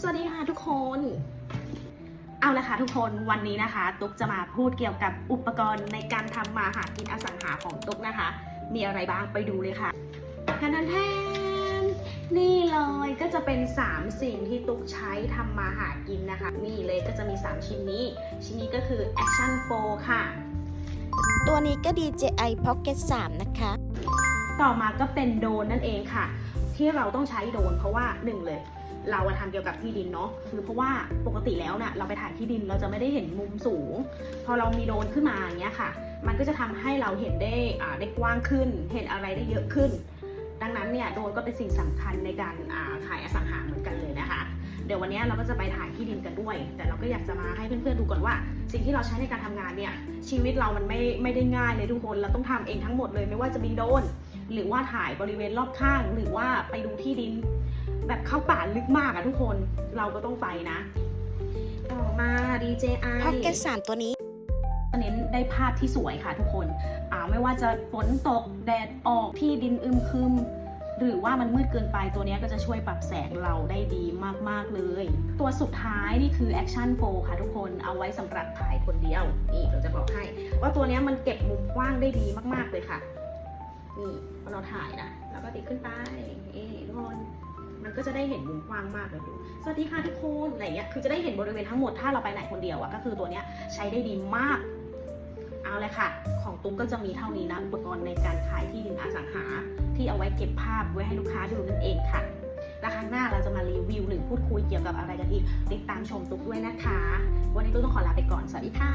สวัสดีค่ะทุกคน เอาละค่ะทุกคนวันนี้นะคะ ตุ๊กจะมาพูดเกี่ยวกับอุปกรณ์ในการทำมาหากินอสังหาของตุ๊กนะคะ มีอะไรบ้างไปดูเลยค่ะทันทนแทนนี่เลยก็จะเป็น 3 สิ่งที่ตุ๊กใช้ทำมาหากินนะคะนี่เลยก็จะมี 3 ชิ้นนี้ ชิ้นนี้ก็คือ Action 4ค่ะ ตัวนี้ก็ DJI Pocket 3 นะคะ ต่อมาก็เป็นโดนนั่นเองค่ะ ที่เราต้องใช้โดนเพราะว่าหนึ่งเลย เราอะทำเกี่ยวกับที่ดินเนาะคือเพราะว่าปกติแล้วเน่ะเราไปถ่ายที่ดินเราจะไม่ได้เห็นมุมสูง พอเรามีโดนขึ้นมาอย่างเงี้ยค่ะ มันก็จะทำให้เราเห็นได้ได้กว้างขึ้น เห็นอะไรได้เยอะขึ้น ดังนั้นเนี่ยโดนก็เป็นสิ่งสำคัญในการอ่าขายอสังหาเหมือนกันเลยนะคะเดี๋ยววันนี้เราก็จะไปถ่ายที่ดินกันด้วย แต่เราก็อยากจะมาให้เพื่อนๆดูก่อนว่า สิ่งที่เราใช้ในการทำงานเนี่ยชีวิตเรามันไม่ไม่ได้ง่ายเลยทุกคนเราต้องทำเองทั้งหมดเลยไม่ว่าจะบินโดน หรือว่าถ่ายบริเวณรอบข้าง หรือว่าไปดูที่ดิน แบบเข้าป่าลึกมากอะทุกคนเราก็ต้องไปนะต่อมา DJI Pocket 3ตัวนี้เน้นได้ภาพที่สวยค่ะทุกคนอ่าไม่ว่าจะฝนตกแดดออกที่ดินอึมครึมหรือว่ามันมืดเกินไปตัวเนี้ยก็จะช่วยปรับแสงเราได้ดีมาก ๆ เลย ตัวสุดท้ายนี่คือ Action 4 ค่ะทุกคนเอาไว้สำหรับถ่ายคนเดียว นี่เราจะบอกให้ ว่าตัวเนี้ยมันเก็บมุมกว้างได้ดีมาก ๆ เลยค่ะ นี่พอเราถ่ายนะแล้วก็ติดขึ้นไปนี่ทุกคนมันก็จะได้เห็นมุมกว้างมากเลยดูสวัสดีค่ะทุกคนอะไรเงี้ยคือจะได้เห็นบริเวณทั้งหมดถ้าเราไปไหนคนเดียวอะก็คือตัวเนี้ยใช้ได้ดีมาก เอาเลยค่ะ ของตุ๊กก็จะมีเท่านี้นะอุปกรณ์ในการขายที่ดินอสังหา ที่เอาไว้เก็บภาพไว้ให้ลูกค้าดูนั่นเองค่ะและครั้งหน้าเราจะมารีวิวหรือพูดคุยเกี่ยวกับอะไรกันอีก ติดตามชมตุ๊กด้วยนะคะ วันนี้ตุ๊กต้องขอลาไปก่อนสวัสดีค่ะ